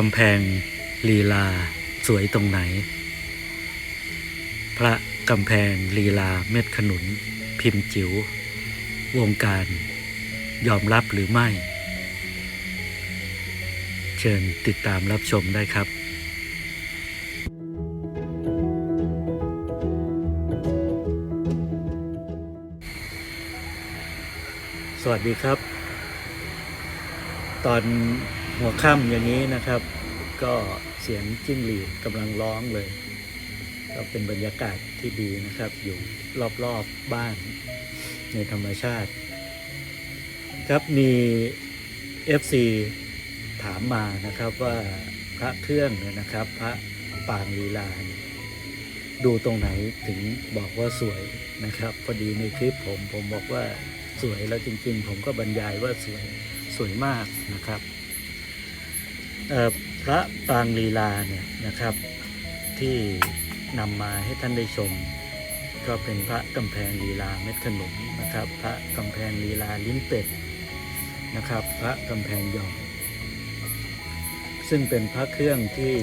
กำแพงลีลาสวยตรงไหน พระกำแพงลีลาเม็ดขนุน พิมพ์จิ๋ว วงการยอมรับหรือไม่ เชิญติดตามรับชมได้ครับสวัสดีครับ ตอนหัวค่ำอย่างนี้นะครับ ก็เสียงจิ้งหรีดกำลังร้องเลย ก็เป็นบรรยากาศที่ดีนะครับ อยู่รอบๆบ้าน ในธรรมชาติ ครับมี FC ถามมานะครับว่าพระเครื่องเนี่ยนะครับ พระปางลีลานดูตรงไหนถึงบอกว่าสวยนะครับ พอดีในคลิปผมผมบอกว่าสวยแล้วจริง ๆ ผมก็บรรยายว่าสวย สวยมากนะครับพระปางลีลาเนี่ยนะครับที่นำมาให้ท่านได้ชม ก็เป็นพระกำแพงลีลาเม็ดขนุนนะครับ พระกำแพงลีลาลิ้นเป็ดนะครับ พระกำแพงหยองซึ่งเป็นพระเครื่องที่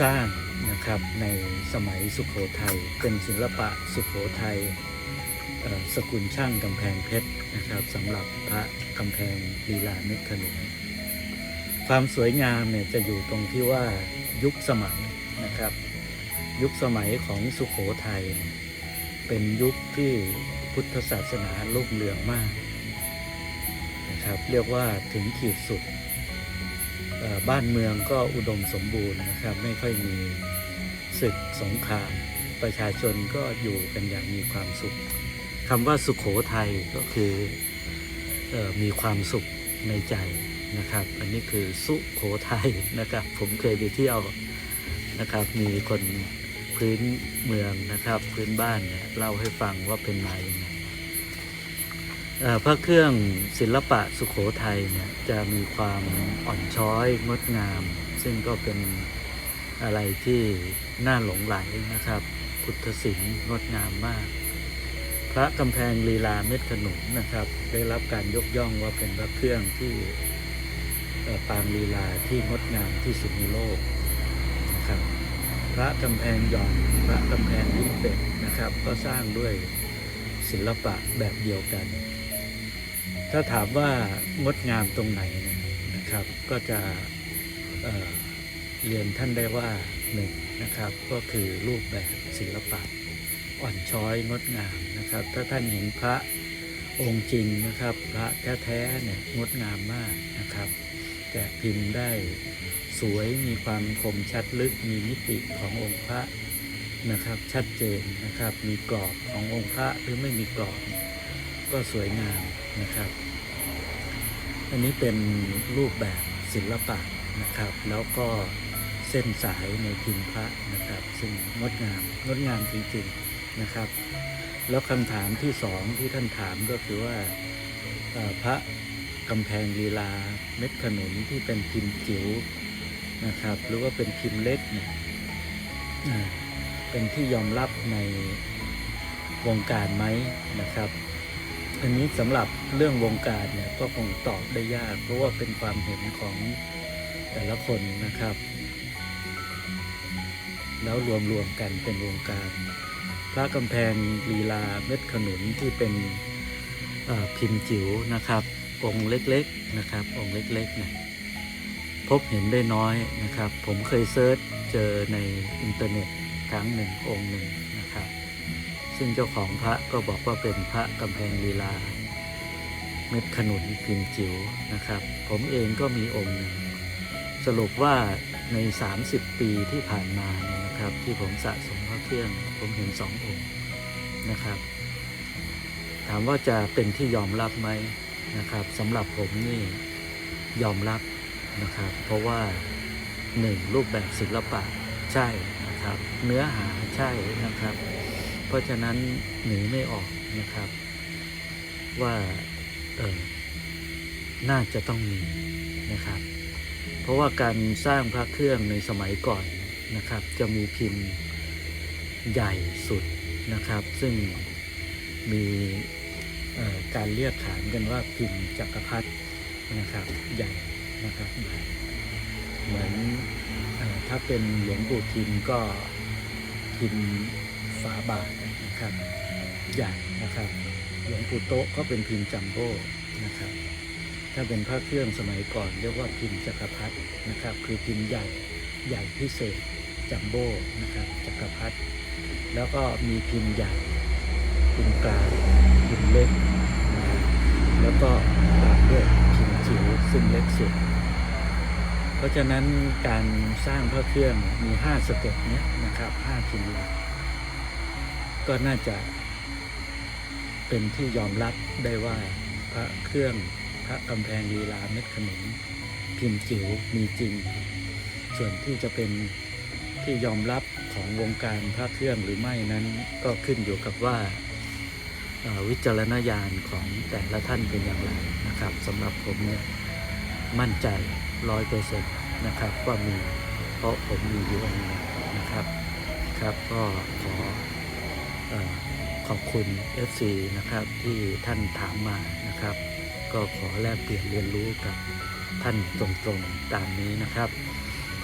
สร้างนะครับในสมัยสุขโขทัยเป็นศิลปะสุขโขทัย สกุลช่างกำแพงเพชรนะครับสำหรับพระกำแพงลีลาเม็ดขนุนความสวยงามเนี่ยจะอยู่ตรงที่ว่ายุคสมัยนะครับ ยุคสมัยของสุขโขทัยเป็นยุคที่พุทธศาสนารุ่งเรืองมากนะครับเรียกว่าถึงขีดสุดบ้านเมืองก็อุดมสมบูรณ์นะครับ ไม่ค่อยมีศึกสงคราม ประชาชนก็อยู่กันอย่างมีความสุข คำว่าสุขโขทัยก็คือออมีความสุขในใจนะครับ อันนี้คือสุโขทัยนะครับ ผมเคยไปเที่ยวนะครับ มีคนพื้นเมืองนะครับ พื้นบ้านเนี่ยเล่าให้ฟังว่าเป็นมาอย่างไงเอ่อพระเครื่องศิลปะสุขโขทัยเนี่ยจะมีความอ่อนช้อยงดงาม ซึ่งก็เป็นอะไรที่น่าหลงไหลนะครับ พุทธศิลป์งดงามมาก พระกำแพงลีลาเม็ดขนุนนะครับ ได้รับการยกย่องว่าเป็นพระเครื่องที่ปางลีลาที่งดงามที่สุดในโลกนะครับพระกำแพงหย่อนพระกำแพงลิ้นเป็ดนะครับ ก็สร้างด้วยศิลปะแบบเดียวกัน ถ้าถามว่างดงามตรงไหนนะครับ ก็จะเเรียนท่านได้ว่าหนึ่งนะครับ ก็คือรูปแบบศิลปะ อ่อนช้อยงดงามนะครับ ถ้าท่านเห็นพระองค์จริงนะครับ พระแท้ๆเนี่ยงดงามมากนะครับแกะพิมพ์ได้สวยมีความคมชัดลึกมีมิติขององค์พระนะครับ ชัดเจนนะครับ มีกรอบขององค์พระหรือไม่มีกรอบ ก็สวยงามนะครับ อันนี้เป็นรูปแบบศิลปะนะครับ แล้วก็เส้นสายในพิมพ์พระนะครับ ซึ่งงดงามงดงามจริงๆ นะครับ แล้วคำถามที่สองที่ท่านถามก็คือว่าพระกำแพงลีลาเม็ดขนุนที่เป็นพิมพ์จิ๋วนะครับ หรือว่าเป็นพิมพ์เล็กเนี่ยเป็นที่ยอมรับในวงการไหมนะครับ อันนี้สำหรับเรื่องวงการเนี่ยก็คงตอบได้ยาก เพราะว่าเป็นความเห็นของแต่ละคนนะครับ แล้วรวมๆกันเป็นวงการ พระกำแพงลีลาเม็ดขนุนที่เป็นพิมพ์จิ๋วนะครับ องค์เล็กๆนะครับ องค์เล็กๆนี่ยพบเห็นได้น้อยนะครับ ผมเคยเซิร์ชเจอในอินเทอร์เน็ตครั้งหนึ่งองค์หนึ่งนะครับ ซึ่งเจ้าของพระก็บอกว่าเป็นพระกำแพงลีลา เม็ดขนุนพิมพ์จิ๋วนะครับ ผมเองก็มีองค์หนึ่งสรุปว่าใน 30 ปีที่ผ่านมาเนี่ย นะครับที่ผมสะสมพระเครื่องผมเห็นสององค์นะครับ ถามว่าจะเป็นที่ยอมรับไหมนะครับสำหรับผมนี่ยอมรับนะครับ เพราะว่าหนึ่งรูปแบบศิลปะใช่นะครับ เนื้อหาใช่นะครับ เพราะฉะนั้นหนีไม่ออกนะครับ ว่าเออน่าจะต้องมีนะครับ เพราะว่าการสร้างพระเครื่องในสมัยก่อน นะครับ จะมีพิมพ์ใหญ่สุดนะครับ ซึ่งมีการเรียกขานกันว่าพิมพ์จักรพรรดินะครับใหญ่นะครับใหญ่เหมือนอถ้าเป็นหลวงปู่ทิมก็พิมพ์ฝาบาทนะครับใหญ่นะครับหลวงปู่โต๊ะก็เป็นพิมพ์จัมโบ้นะครับถ้าเป็นพระเครื่องสมัยก่อนเรียกว่าพิมพ์จักรพรรดินะครับ คือพิมพ์ใหญ่ใหญ่พิเศษ จัมโบ้นะครับจักรพรรดิแล้วก็มีพิมพ์ใหญ่พิมพ์กลางพิมพ์เล็กนะครับแล้วก็ตามด้วยพิมพ์จิ๋วซึ่งเล็กสุด เพราะฉะนั้นการสร้างพระเครื่องมี 5 สเต็ปเนี้ยนะครับ5พิมพ์หลักก็น่าจะเป็นที่ยอมรับได้ว่าพระเครื่องพระกำแพงลีลาเม็ดขนุนพิมพ์จิ๋วมีจริง ส่วนที่จะเป็น ที่ยอมรับของวงการพระเครื่องหรือไม่นั้นก็ขึ้นอยู่กับว่าวิจารณญาณของแต่ละท่านเป็นอย่างไรนะครับสำหรับผมเนี่ยมั่นใจร้อยเปอร์เซ็นต์นะครับว่ามีเพราะผมมีอยู่องค์นึงนะครับครับก็ขอเออขอบคุณ FC นะครับที่ท่านถามมานะครับ ก็ขอแลกเปลี่ยนเรียนรู้กับท่านตรงๆตามนี้นะครับ